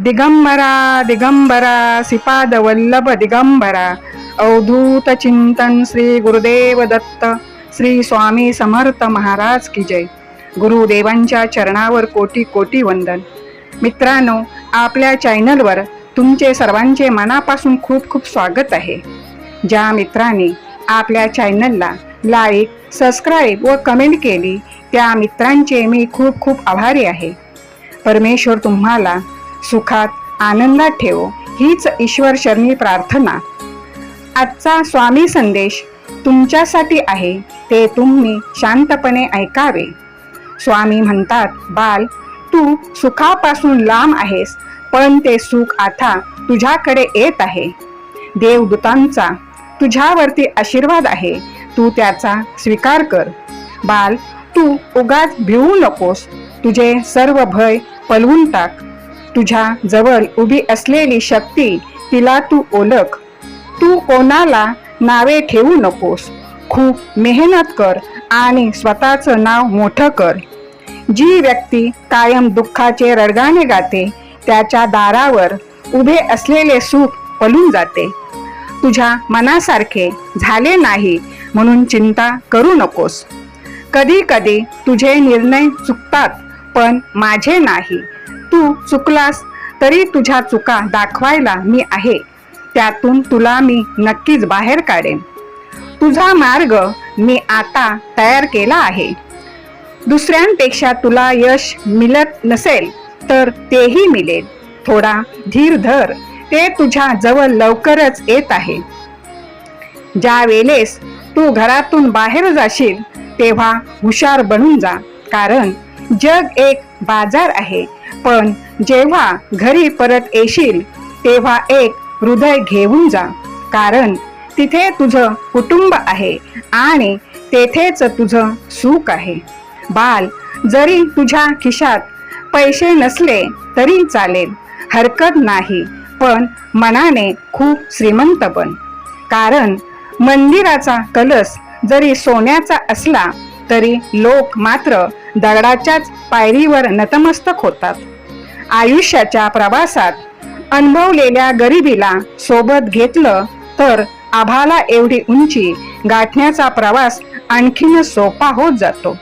दिगंबरा दिगंबरा सिपाद वल्लभ दिगंबरा। अवधूत चिंतन श्री गुरुदेव दत्त श्री स्वामी समर्थ महाराज की जय। गुरुदेवांच्या चरणावर कोटी कोटी वंदन। मित्रांनो आपल्या चॅनलवर तुमचे सर्वांचे मनापासून खूप खूप स्वागत आहे. ज्या मित्रांनी आपल्या चॅनलला लाईक सबस्क्राईब व कमेंट केली त्या मित्रांचे मी खूप खूप आभारी आहे. परमेश्वर तुम्हाला सुखात आनंदात ठेवो हीच ईश्वर शरणी प्रार्थना. आजचा स्वामी संदेश तुमच्यासाठी आहे ते तुम्ही शांतपणे ऐकावे. स्वामी म्हणतात बाल तू सुखापासून लांब आहेस पण ते सुख आता तुझ्याकडे येत आहे. देवदूतांचा तुझ्यावरती आशीर्वाद आहे तू त्याचा स्वीकार कर. बाल तू उगाच भिवू नकोस तुझे सर्व भय पलवून टाक. तुझ्या जवळ उभी असलेली शक्ती तिला तू ओळख. तू कोणाला नावे ठेवू नकोस. खूप मेहनत कर आणि स्वतःचं नाव मोठं कर. जी व्यक्ती कायम दुःखाचे रडगाणे गाते त्याच्या दारावर उभे असलेले सुख पलून जाते. तुझ्या मनासारखे झाले नाही म्हणून चिंता करू नकोस. कधी कधी तुझे निर्णय चुकतात पण माझे नाही. तू चुकलास तरी तुझ्या चुका दाखवायला मी आहे. त्यातून तुला मी नक्कीच बाहेर काढेन. तुझा मार्ग मी आता तयार केला आहे. दुसऱ्यांपेक्षा तुला यश मिळत नसेल तर तेही मिळेल. थोडा धीर धर ते तुझ्या जवळ लवकरच येत आहे. ज्या वेळेस तू घरातून बाहेर जाशील तेव्हा हुशार बनून जा कारण जग एक बाजार आहे. पण जेव्हा घरी परत येशील तेव्हा एक हृदय घेऊन जा. कारण तिथे तुझं कुटुंब आहे आणि तेथेच तुझं सुख आहे. बाल जरी तुझ्या खिशात पैसे नसले तरी चालेल. हरकत नाही पण मनाने खूप श्रीमंत बन. कारण मंदिराचा कलश जरी सोन्याचा असला तरी लोक मात्र दगडाच्याच पायरीवर नतमस्तक होतात. आयुष्याच्या प्रवासात अनुभवलेल्या गरिबीला सोबत घेतलं तर आभाला एवढी उंची गाठण्याचा प्रवास आणखीन सोपा होत जातो.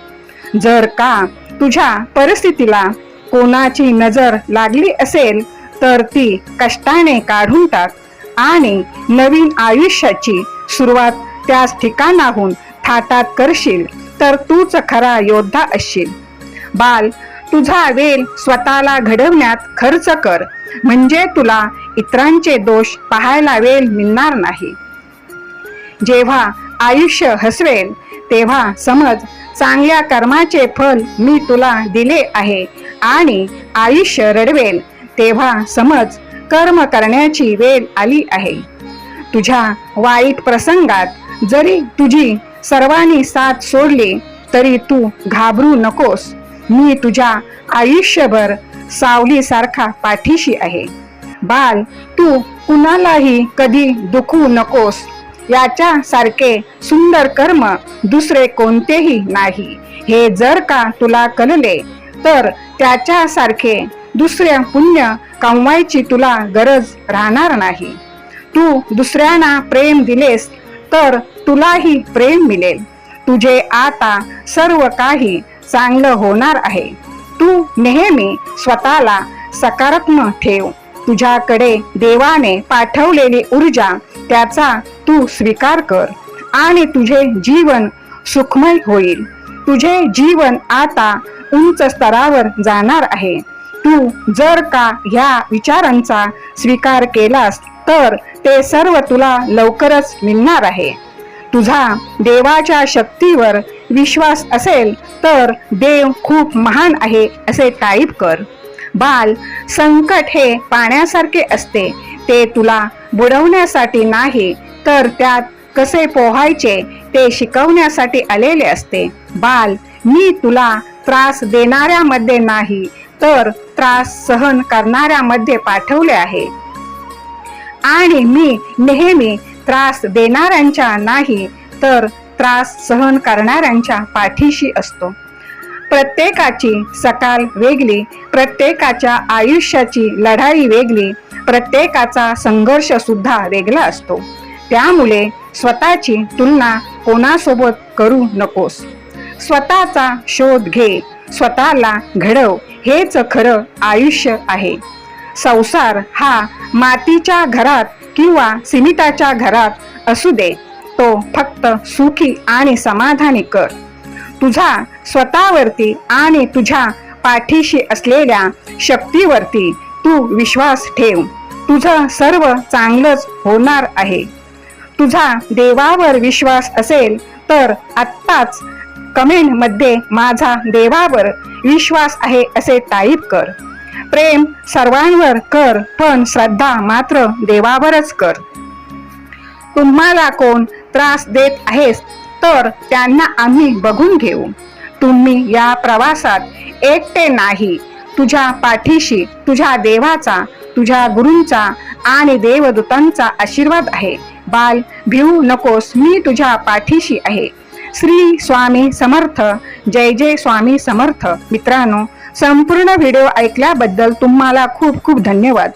जर का तुझ्या परिस्थितीला कोणाची नजर लागली असेल तर ती कष्टाने काढून टाक आणि नवीन आयुष्याची सुरुवात त्याच ठिकाणाहून थाटात करशील. तर तूच खरा योद्धा असशील बाल तुझा वेळ स्वतःला घडवण्यात खर्च कर. म्हणजे तुला इतरांचे दोष पाहायला वेळ मिळणार नाही. जेव्हा आयुष्य हसवेल तेव्हा समज चांगल्या कर्माचे फल मी तुला दिले आहे आणि आयुष्य रडवेल तेव्हा समज कर्म करण्याची वेळ आली आहे. तुझ्या वाईट प्रसंगात जरी तुझी सर्वांनी साथ सोडली तरी तू घाबरू नकोस. मी तुझ्या आयुष्यभर सावलीसारखा पाठीशी आहे. बाल तू कुणालाही कधी दुखू नकोस. याच्या सारखे सुंदर कर्म दुसरे कोणतेही नाही. हे जर का तुला कळले तर त्याच्यासारखे दुसरे पुण्य कमवायची तुला गरज राहणार नाही. तू दुसऱ्यांना प्रेम दिलेस तर तुलाही प्रेम मिळेल तुझे आता सर्व काही चांगलं होणार आहे. तू नेहमी स्वतःला सकारात्मक ठेव. तुझ्याकडे देवाने पाठवलेली ऊर्जा त्याचा तू स्वीकार कर आणि तुझे जीवन सुखमय होईल. तुझे जीवन आता उंच स्तरावर जाणार आहे. तू जर का ह्या विचारांचा स्वीकार केलास तर ते सर्व तुला लवकरच मिळणार आहे. तुझा देवाच्या शक्तीवर विश्वास असेल तर देव खूप महान आहे असे टाईप कर. बाल संकट हे पाण्यासारखे असते. ते तुला बुडवण्यासाठी नाही तर त्यात कसे पोहायचे ते शिकवण्यासाठी आलेले असते. बाल मी तुला त्रास देणाऱ्यामध्ये नाही तर त्रास सहन करणाऱ्यामध्ये पाठवले आहे. आणि मी नेहमी त्रास देणाऱ्यांच्या नाही तर त्रास सहन करणाऱ्यांच्या पाठीशी असतो. प्रत्येकाची सकाल वेगळी प्रत्येकाच्या आयुष्याची लढाई वेगळी प्रत्येकाचा संघर्ष सुद्धा वेगळा असतो. त्यामुळे स्वतःची तुलना कोणासोबत करू नकोस. स्वतःचा शोध घे स्वतःला घडव हेच खरं आयुष्य आहे. संसार हा मातीच्या घरात किंवा सिमिटाच्या घरात असू दे. तो फक्त सुखी आणि समाधानी कर. तुझा स्वतःवरती आणि तुझ्या पाठीशी असलेल्या शक्तीवरती तू विश्वास ठेव. तुझं सर्व चांगलंच होणार आहे. तुझा देवावर विश्वास असेल तर आत्ताच कमेंटमध्ये माझा देवावर विश्वास आहे असे टाईप कर. प्रेम सर्वांवर कर पण श्रद्धा मात्र देवावरच कर. तुम्हाला कोण त्रास देत आहेस तर त्यांना आम्ही बघून घेऊ. तुम्ही या प्रवासात एकटे नाही. तुझ्या पाठीशी तुझ्या देवाचा तुझ्या गुरूंचा आणि देवदूतांचा आशीर्वाद आहे. बाल भिवू नकोस मी तुझ्या पाठीशी आहे. श्री स्वामी समर्थ जय जय स्वामी समर्थ. मित्रांनो संपूर्ण व्हिडिओ ऐकल्याबद्दल तुम्हाला खूप खूप धन्यवाद.